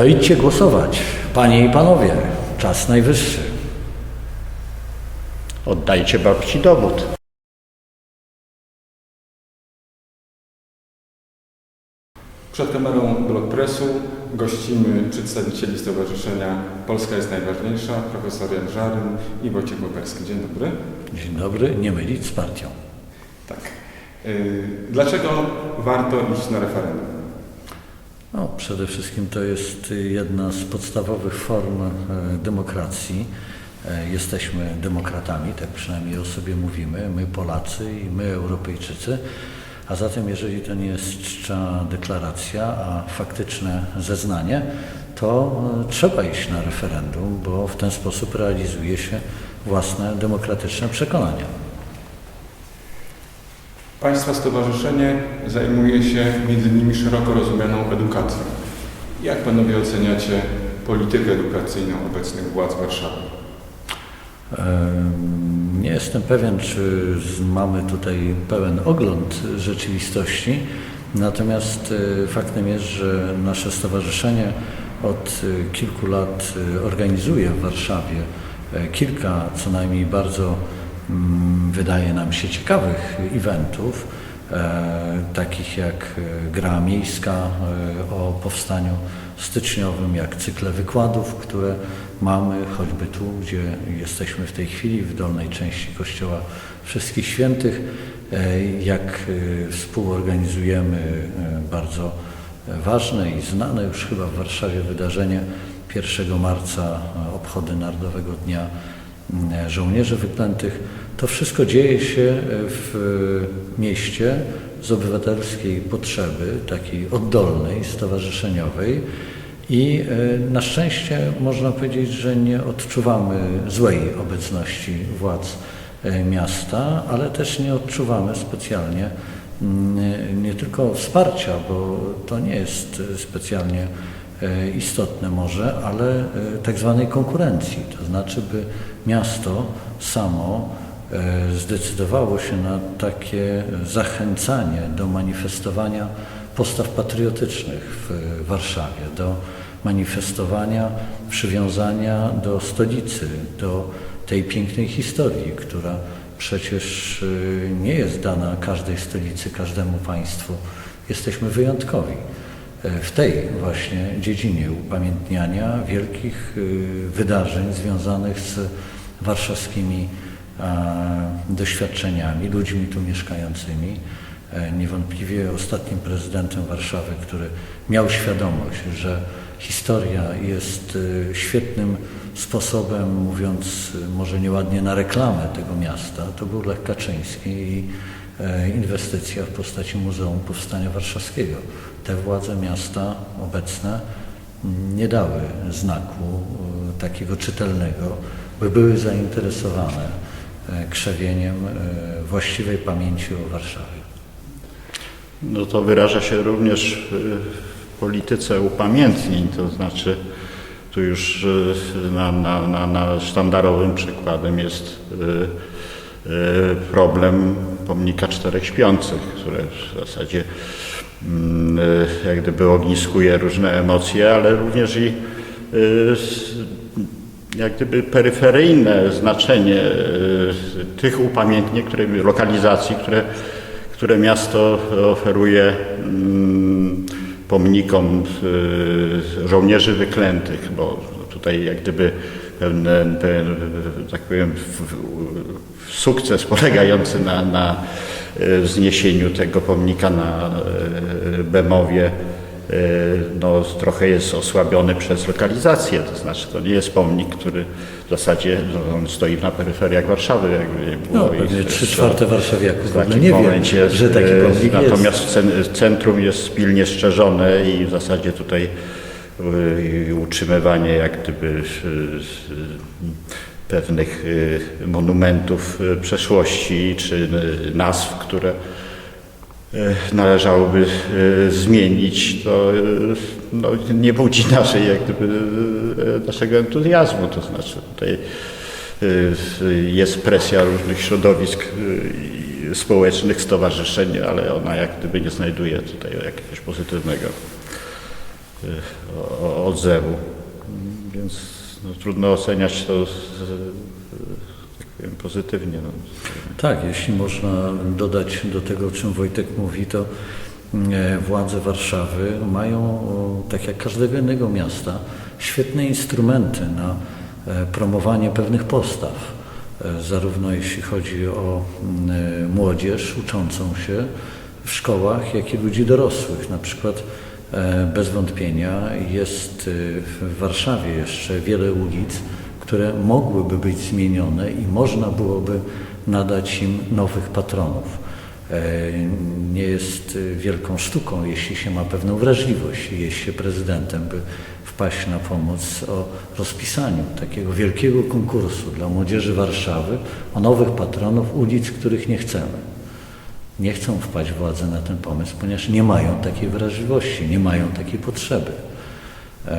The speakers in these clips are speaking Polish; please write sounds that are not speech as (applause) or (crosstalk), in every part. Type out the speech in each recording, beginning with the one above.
No idźcie głosować, panie i panowie, czas najwyższy. Oddajcie babci dowód. Przed kamerą Blog Pressu gościmy przedstawicieli Stowarzyszenia Polska jest najważniejsza, profesor Jan Żaryn i Wojciech Łoperski. Dzień dobry. Dzień dobry, nie mylić z partią. Tak. Yy, Dlaczego warto iść na referendum? No, przede wszystkim to jest jedna z podstawowych form e, demokracji. E, Jesteśmy demokratami, tak przynajmniej o sobie mówimy, my Polacy i my Europejczycy. A zatem, jeżeli to nie jest czcza deklaracja, a faktyczne zeznanie, to e, trzeba iść na referendum, bo w ten sposób realizuje się własne demokratyczne przekonania. Państwa stowarzyszenie zajmuje się między innymi szeroko rozumianą edukacją. Jak panowie oceniacie politykę edukacyjną obecnych władz Warszawy? Nie jestem pewien, czy mamy tutaj pełen ogląd rzeczywistości, natomiast e, faktem jest, że nasze stowarzyszenie od e, kilku lat e, organizuje w Warszawie kilka co najmniej bardzo mm, wydaje nam się ciekawych eventów, e, takich jak e, gra miejska e, o powstaniu styczniowym, jak cykle wykładów, które mamy choćby tu, gdzie jesteśmy w tej chwili, w dolnej części Kościoła Wszystkich Świętych, jak współorganizujemy bardzo ważne i znane już chyba w Warszawie wydarzenie 1 marca, obchody Narodowego Dnia Żołnierzy Wyklętych. To wszystko dzieje się e, w e, mieście z obywatelskiej potrzeby, takiej oddolnej, stowarzyszeniowej. I e, na szczęście można powiedzieć, że nie odczuwamy złej obecności władz e, miasta, ale też nie odczuwamy specjalnie mm, nie tylko wsparcia, bo to nie jest e, specjalnie e, istotne może, ale e, tak zwanej konkurencji. To znaczy, by miasto samo e, zdecydowało się na takie zachęcanie do manifestowania postaw patriotycznych w Warszawie, do manifestowania przywiązania do stolicy, do tej pięknej historii, która przecież y, nie jest dana każdej stolicy, każdemu państwu. Jesteśmy wyjątkowi e, w tej właśnie dziedzinie upamiętniania wielkich wydarzeń związanych z warszawskimi a, doświadczeniami, ludźmi tu mieszkającymi. E, Niewątpliwie ostatnim prezydentem Warszawy, który miał świadomość, że historia jest e, świetnym sposobem, mówiąc e, może nieładnie na reklamę tego miasta, to był Lech Kaczyński i e, inwestycja w postaci Muzeum Powstania Warszawskiego. Te władze miasta obecne mm, nie dały znaku e, takiego czytelnego, były zainteresowane e, krzewieniem e, właściwej pamięci o Warszawie. No to wyraża się również w polityce upamiętnień, to znaczy tu już na, na, na, na sztandarowym przykładem jest problem pomnika czterech śpiących, które w zasadzie mm, jak gdyby ogniskuje różne emocje, ale również i jak gdyby peryferyjne znaczenie y, tych upamiętnień, które, lokalizacji, które, które miasto oferuje mm, pomnikom y, żołnierzy wyklętych, bo tutaj jak gdyby pewien, pewien tak powiem, sukces polegający na, na y, wzniesieniu tego pomnika na y, Bemowie. y, no, trochę jest osłabiony przez lokalizację, to znaczy to nie jest pomnik, który w zasadzie no, on stoi na peryferiach Warszawy. Jakby nie było No, pewnie trzy jest- czwarte warszawiaków w ogóle nie momencie, że taki e, pomnik jest. Natomiast cen- centrum jest pilnie strzeżone i w zasadzie tutaj e, utrzymywanie jak gdyby e, e, pewnych e, monumentów e, przeszłości czy e, nazw, które e, należałoby e, zmienić, to e, no, nie budzi naszej, jak gdyby, e, naszego entuzjazmu. To znaczy tutaj e, jest presja różnych środowisk e, społecznych, stowarzyszeń, ale ona jak gdyby nie znajduje tutaj jakiegoś pozytywnego odzewu. Więc no, trudno oceniać to powiem, pozytywnie. No. Tak, jeśli można dodać do tego, o czym Wojtek mówi, to e, władze Warszawy mają, tak jak każdego innego miasta, świetne instrumenty na e, promowanie pewnych postaw. E, Zarówno jeśli chodzi o młodzież uczącą się w szkołach, jak i ludzi dorosłych. Na przykład bez wątpienia jest w Warszawie jeszcze wiele ulic, które mogłyby być zmienione i można byłoby nadać im nowych patronów. E, Nie jest e, wielką sztuką, jeśli się ma pewną wrażliwość i jest się prezydentem, by wpaść na pomoc o rozpisaniu takiego wielkiego konkursu dla młodzieży Warszawy o nowych patronów ulic, których nie chcemy. Nie chcą wpaść władze na ten pomysł, ponieważ nie mają takiej wrażliwości, nie mają takiej potrzeby. E,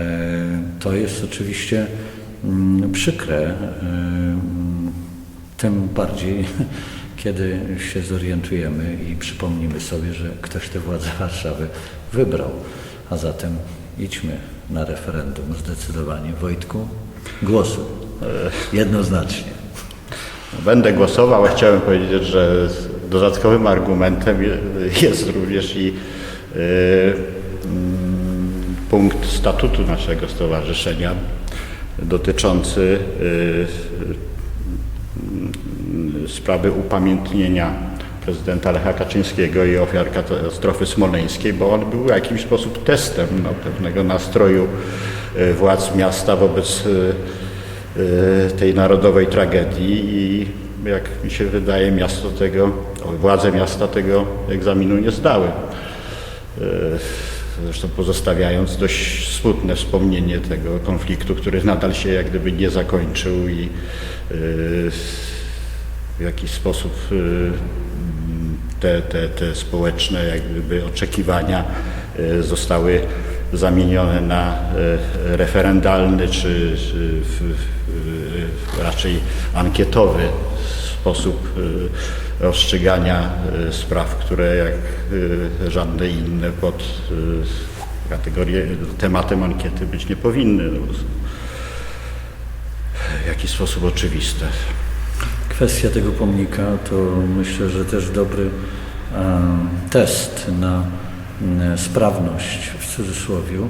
To jest oczywiście przykre, e, mm, tym bardziej, (laughs) kiedy się zorientujemy i przypomnimy sobie, że ktoś tę władzę Warszawy wybrał. A zatem idźmy na referendum zdecydowanie. Wojtku, głosuj. Jednoznacznie. Będę głosował, ale chciałem powiedzieć, że dodatkowym argumentem je- jest również i mm, punkt statutu naszego stowarzyszenia dotyczący y, y, sprawy upamiętnienia prezydenta Lecha Kaczyńskiego i ofiar katastrofy smoleńskiej, bo on był w jakiś sposób testem no, pewnego nastroju y, władz miasta wobec tej narodowej tragedii i jak mi się wydaje miasto tego, władze miasta tego egzaminu nie zdały. Zresztą pozostawiając dość smutne wspomnienie tego konfliktu, który nadal się jak gdyby nie zakończył i y, w jakiś sposób y, te, te, te społeczne jak gdyby oczekiwania y, zostały zamienione na referendalny czy, raczej ankietowy sposób y, rozstrzygania y, spraw, które jak y, żadne inne pod kategorię, tematem ankiety być nie powinny. No, w jakiś sposób oczywiste. Kwestia tego pomnika to myślę, że też dobry e, test na m, sprawność w cudzysłowie e,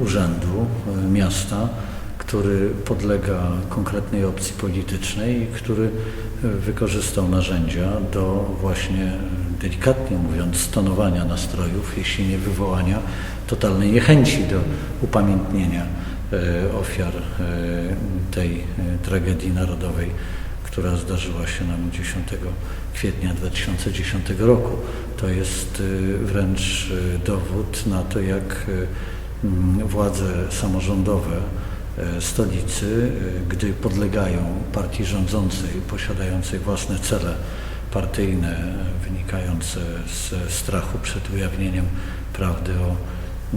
urzędu e, miasta, który podlega konkretnej opcji politycznej i który e, wykorzystał narzędzia do właśnie, e, delikatnie mówiąc, stonowania nastrojów, jeśli nie wywołania totalnej niechęci do upamiętnienia e, ofiar tej tragedii narodowej, która zdarzyła się nam 10 kwietnia 2010 roku. To jest wręcz dowód na to, jak władze samorządowe stolicy, e, gdy podlegają partii rządzącej, posiadającej własne cele partyjne e, wynikające z strachu przed ujawnieniem prawdy o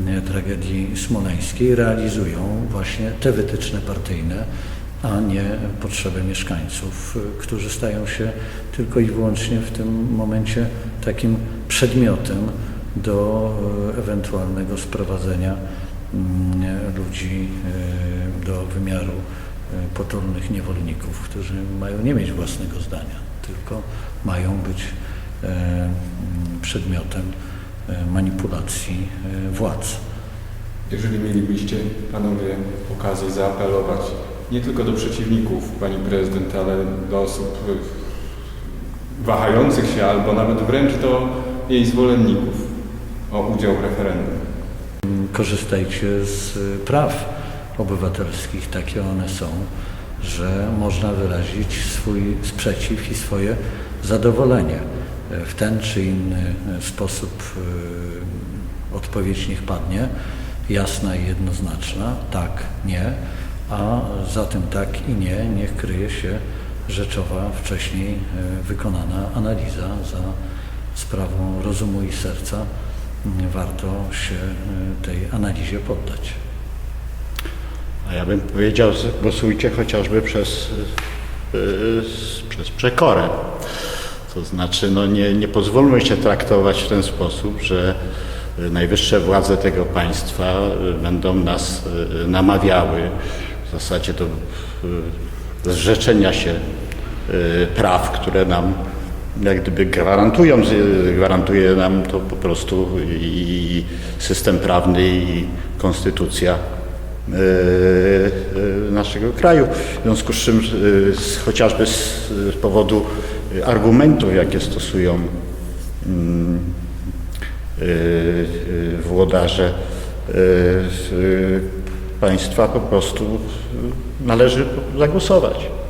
e, tragedii smoleńskiej, realizują właśnie te wytyczne partyjne, a nie potrzeby mieszkańców, którzy stają się tylko i wyłącznie w tym momencie takim przedmiotem do ewentualnego sprowadzenia ludzi y, do wymiaru y, potulnych niewolników, którzy mają nie mieć własnego zdania, tylko mają być e, mm, przedmiotem e, manipulacji e, władz. Jeżeli mielibyście panowie okazję zaapelować nie tylko do przeciwników pani prezydent, ale do osób wahających się albo nawet wręcz do jej zwolenników o udział w referendum. Korzystajcie z y, praw obywatelskich, takie one są, że można wyrazić swój sprzeciw i swoje zadowolenie. E, W ten czy inny e, sposób y, odpowiedź niech padnie, jasna i jednoznaczna, tak, nie, a za tym tak i nie niech kryje się rzeczowa, wcześniej e, wykonana analiza za sprawą rozumu i serca warto się y, tej analizie poddać. A ja bym powiedział, głosujcie chociażby przez, s- przez przekorę. To znaczy, no nie, nie pozwólmy się traktować w ten sposób, że y, najwyższe władze tego państwa y, będą nas y, namawiały w zasadzie do y, zrzeczenia się y, praw, które nam jak gdyby gwarantują, gwarantuje nam to po prostu i system prawny i konstytucja y, y, naszego kraju. W związku z czym z, chociażby z, powodu argumentów, jakie stosują mm, włodarze państwa, po prostu należy zagłosować.